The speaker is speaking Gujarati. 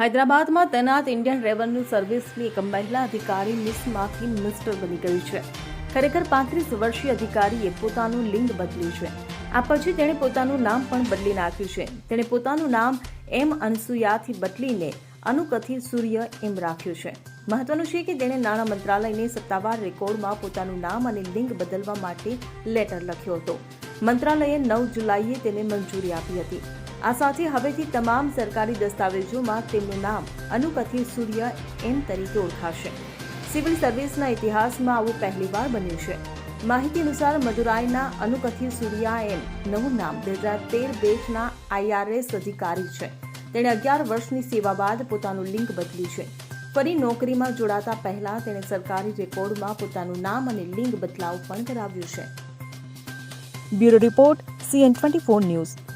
હૈદરાબાદમાં તૈનાત ઇન્ડિયન રેવન્યુ સર્વિસની એક મહિલા અધિકારી મિસમાંથી મિસ્ટર બની ગઈ છે. ખરેખર પાંત્રીસ વર્ષીય અધિકારીએ પોતાનું લિંગ બદલ્યું છે. આ પછી તેણે પોતાનું નામ પણ બદલી નાખ્યું છે. તેણે પોતાનું નામ એમ અનસુયાથી બદલીને અનુકથી સૂર્ય એમ રાખ્યું છે. મહત્વનું છે કે તેણે નાણાં મંત્રાલયને સત્તાવાર રેકોર્ડમાં પોતાનું નામ અને લિંગ બદલવા માટે લેટર લખ્યો હતો. મંત્રાલયે નવ જુલાઈએ તેને મંજૂરી આપી હતી. આ સાથે હવેથી તમામ સરકારી દસ્તાવેજોમાં તેમનું નામ અનુપથી સૂર્ય એમ તરીકે ઓળખાશે. સિવિલ સર્વિસના ઇતિહાસમાં આવું પહેલીવાર બન્યું છે. માહિતી અનુસાર મદુરાઈના અનુકથી સૂર્યા એમ નવું નામ બે હજાર તેર બેચના આઈઆરએસ અધિકારી છે. તેણે અગિયાર વર્ષની સેવા બાદ પોતાનું લિંક બદલ્યું છે. ફરી નોકરીમાં જોડાતા પહેલા તેણે સરકારી રેકોર્ડમાં પોતાનું નામ અને લિંગ બદલાવ પણ કરાવ્યું છે. Bureau report, CN twenty four news.